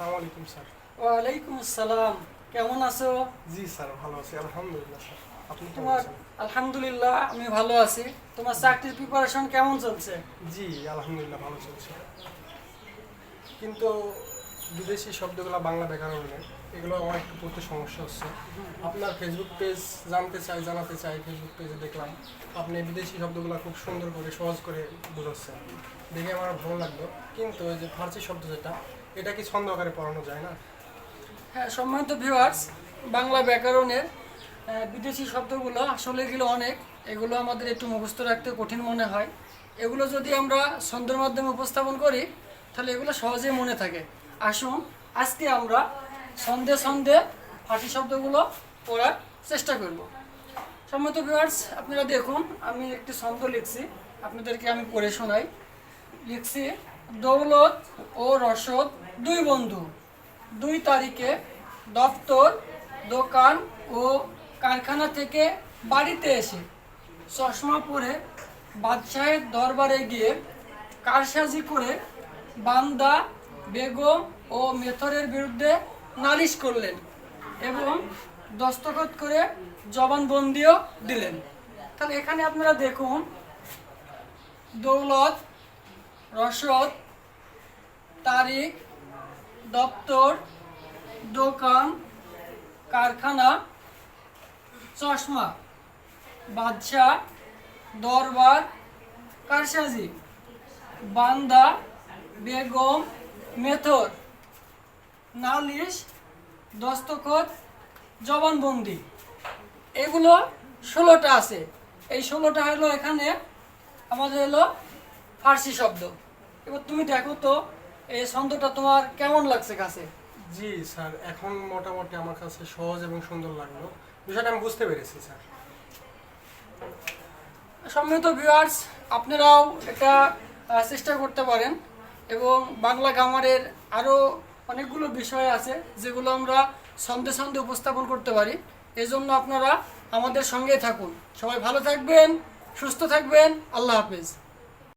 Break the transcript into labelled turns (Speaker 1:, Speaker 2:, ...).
Speaker 1: আসসালামু আলাইকুম স্যার।
Speaker 2: ওয়ালাইকুম আসসালাম। কেমন আছো?
Speaker 1: জি স্যার ভালো আছি। আলহামদুলিল্লাহ স্যার। আপনি
Speaker 2: তোমার আলহামদুলিল্লাহ আমি ভালো আছি। তোমার চাকরির প্রিপারেশন কেমন চলছে?
Speaker 1: জি আলহামদুলিল্লাহ ভালো চলছে। কিন্তু বিদেশি শব্দগুলো বাংলা ব্যাকরণে এগুলো আমার একটু পড়তে সমস্যা হচ্ছে। আপনার ফেসবুক পেজ জানতে চাই, জানাতে চাই ফেসবুক পেজে দেখলাম। আপনি বিদেশি শব্দগুলো খুব সুন্দর করে, সহজ করে বোঝাচ্ছেন। দেখে আমার ভালো লাগল। কিন্তু ওই যে ফার্সি শব্দ যেটা, এটা কি ছন্দ আকারে পড়ানো যায় না?
Speaker 2: হ্যাঁ সম্মানিত ভিউয়ার্স বাংলা ব্যাকরণের বিদেশি শব্দগুলো আসলে এগুলো অনেক। এগুলো আমাদের একটু মুখস্থ রাখতে কঠিন মনে হয়। এগুলো যদি আমরা ছন্দের মাধ্যমে উপস্থাপন করি, তাহলে এগুলো সহজেই মনে থাকে। আসুন। আজকে আমরা ছন্দে ছন্দে ফাঁসি শব্দগুলো পড়ার চেষ্টা করব। সম্মত ভিউয়ার্স আপনারা দেখুন, আমি একটি ছন্দ লিখছি। আপনাদেরকে আমি পড়ে শোনাই। লিখছি, দৌলত ও রসদ দুই বন্ধু। দুই তারিখে দপ্তর, দোকান ও কারখানা থেকে বাড়িতে এসে চশমা পরে বাদশাহের দরবারে গিয়ে কারসাজি করে বান্দা বেগম ও মেথরের বিরুদ্ধে নালিশ করলেন এবং দস্তখত করে জবানবন্দিও দিলেন। তাহলে এখানে আপনারা দেখুন, দৌলত, রসদ, তারিখ, দপ্তর, দোকান, কারখানা, চশমা, বাদশাহ, দরবার, কারসাজি, বান্দা, বেগম মেথর। নালিশ দস্তখত জবানবন্দি। এগুলো ষোলোটা আছে। এই ষোলোটা হলো এখানে আমাদের হলো ফার্সি শব্দ। এবার তুমি দেখো তো এই ছন্দটা তোমার কেমন লাগছে কাছে?
Speaker 1: জি স্যার এখন মোটামুটি আমার কাছে সহজ এবং সুন্দর লাগল। বিষয়টা আমি বুঝতে পেরেছি স্যার।
Speaker 2: সম্মিলিত ভিউয়ার্স আপনারাও এটা চেষ্টা করতে পারেন। এবং বাংলা গ্রামারের আরও অনেকগুলো বিষয় আছে যেগুলো আমরা ছন্দে ছন্দে উপস্থাপন করতে পারি। এজন্য আপনারা আমাদের সঙ্গেই থাকুন। সবাই ভালো থাকবেন, সুস্থ থাকবেন। আল্লাহ হাফেজ।